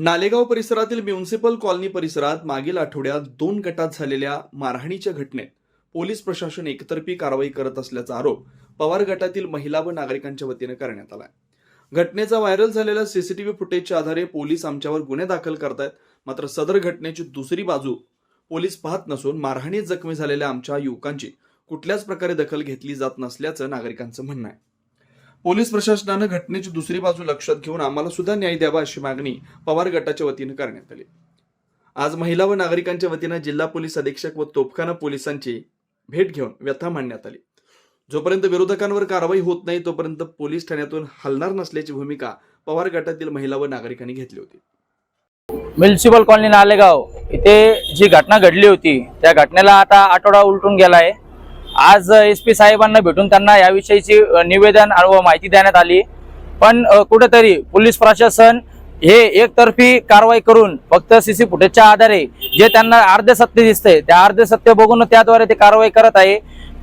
नालेगाव परिसरातील municipal colony परिसरात मागील आठवड्यात दोन गटात झालेल्या मारहाणीच्या घटनेत पोलीस प्रशासन एकतर्फी कारवाई करत असल्याचा आरोप पवार गटातील महिला व नागरिकांच्या वतीनं करण्यात आला घटनेचा व्हायरल झालेल्या सीसीटीव्ही फुटेजच्या आधारे पोलीस आमच्यावर गुन्हे दाखल करतायत. मात्र सदर घटनेची दुसरी बाजू पोलीस पाहत नसून मारहाणीत जखमी झालेल्या आमच्या युवकांची कुठल्याच प्रकारे दखल घेतली जात नसल्याचं नागरिकांचं म्हणणं आहे. पोलीस प्रशासनानं घटनेची दुसरी बाजू लक्षात घेऊन आम्हाला सुद्धा न्याय द्यावा अशी मागणी पवार गटाच्या वतीनं करण्यात आली. आज महिला व नागरिकांच्या वतीनं जिल्हा पोलीस अधीक्षक व तोफखाना पोलिसांची भेट घेऊन व्यथा मांडण्यात आली. जोपर्यंत विरोधकांवर कारवाई होत नाही तोपर्यंत पोलीस ठाण्यातून हलणार नसल्याची भूमिका पवार गटातील महिला व नागरिकांनी घेतली होती. म्युन्सिपल कॉलनी नालेगाव इथे जी घटना घडली होती त्या घटनेला आता आठवडा उलटून गेलाय. आज एस पी साहेबांना भेटून त्यांना याविषयीची निवेदन व माहिती देण्यात आली. पण कुठेतरी पोलीस प्रशासन हे एकतर्फी कारवाई करून फक्त सीसी फुटेजच्या आधारे जे त्यांना अर्ध सत्य दिसतंय त्या अर्ध सत्य बघून त्याद्वारे ते कारवाई करत आहे.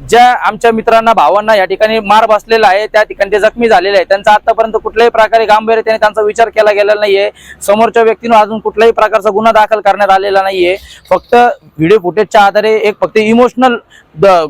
ज्या आमच्या मित्रांना भावांना या ठिकाणी मार बसलेला आहे त्या ठिकाणी ते जखमी झालेले आहे त्यांचा आतापर्यंत कुठल्याही प्रकारे गांभीर्याने त्यांचा विचार केला गेलेला नाहीये. समोरच्या व्यक्तीनं अजून कुठल्याही प्रकारचा गुन्हा दाखल करण्यात आलेला नाहीये. फक्त व्हिडिओ फुटेजच्या आधारे एक फक्त इमोशनल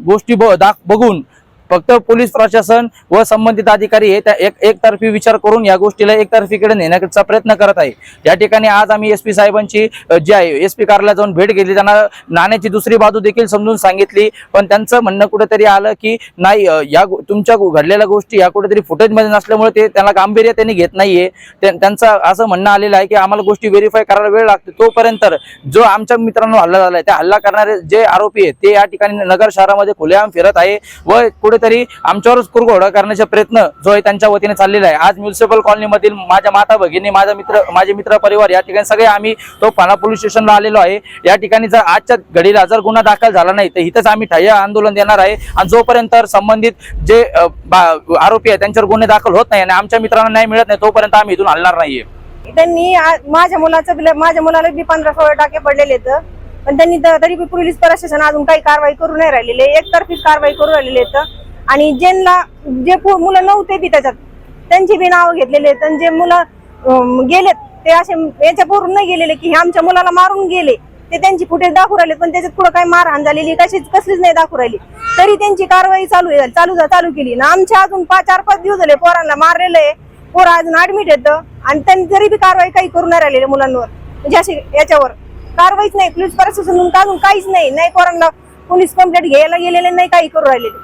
गोष्टी ब- दाख बघून फक्त पोलीस प्रशासन व संबंधित अधिकारी हे त्या एक एकतर्फी विचार करून या गोष्टीला एकतर्फीकडे नेण्याचा प्रयत्न करत आहे. या ठिकाणी आज आम्ही एस पी साहेबांची जी आहे एस पी कार्यालयात जाऊन भेट घेतली. त्यांना नाण्याची दुसरी बाजू देखील समजून सांगितली. पण त्यांचं म्हणणं कुठेतरी आलं की नाही या गो- तुमच्या घडलेल्या गोष्टी या कुठेतरी फुटेजमध्ये नसल्यामुळे ते त्यांना गांभीर्य त्यांनी घेत नाहीये. त्यांचं असं म्हणणं आलेलं आहे की आम्हाला गोष्टी व्हेरीफाय करायला वेळ लागतो. तोपर्यंत जो आमच्या मित्रांनो हल्ला झाला आहे त्या हल्ला करणारे जे आरोपी आहेत ते या ठिकाणी नगर शहरामध्ये खुलेआम फिरत आहे व कुठे कुठेतरी आमच्यावरच कुरघोडा करण्याचा प्रयत्न जो आहे त्यांच्या वतीने चाललेला आहे. आज म्युन्सिपल कॉलनी मधील माझ्या माता भगिनी माझा मित्र माझे मित्र परिवार या ठिकाणी सगळे आम्ही तो पाना पोलीस स्टेशनला आलेलो आहे. या ठिकाणी जर आजच्या घडीला जर गुन्हा दाखल झाला नाही तर इथंच आम्ही ठय्य आंदोलन देणार आहे. आणि जोपर्यंत संबंधित जे आरोपी आहे त्यांच्यावर गुन्हे दाखल होत नाही आणि आमच्या मित्रांना न्याय मिळत नाही तोपर्यंत आम्ही इथून हलणार नाहीये. त्यांनी माझ्या मुलाचं माझ्या मुलाला बी पंधरा सोळा टाके पडलेले आहेत. पण त्यांनी तरी बी पोलीस प्रशासन अजून काही कारवाई करू नाही राहिलेले. एकतर्फी कारवाई करू राहिलेले तर आणि ज्यांना जे मुलं नव्हते बी त्याच्यात त्यांची बी नावं घेतलेले आहेत. आणि जे मुलं गेलेत ते असे याच्या पूर्ण नाही गेलेले की हे आमच्या मुलाला मारून गेले. ते त्यांची फुटेज दाखवू राहिले पण त्याच्यात पुढे काही मारहाण झालेली कशीच कसलीच नाही दाखवू राहिली. तरी त्यांची कारवाई चालू चालू चालू केली. ना आमच्या अजून पाच चार पाच दिवस झाले पोरांना मारलेलं आहे. पोरं अजून ऍडमिट येतं आणि त्यांनी तरी बी कारवाई काही करू नाही राहिलेल्या मुलांवर म्हणजे असे याच्यावर. कारवाईच नाही पोलीस प्रशासन अजून काहीच नाही. नाही पोरांना पोलीस कंप्लेंट घ्यायला गेलेले नाही काही करू राहिलेले.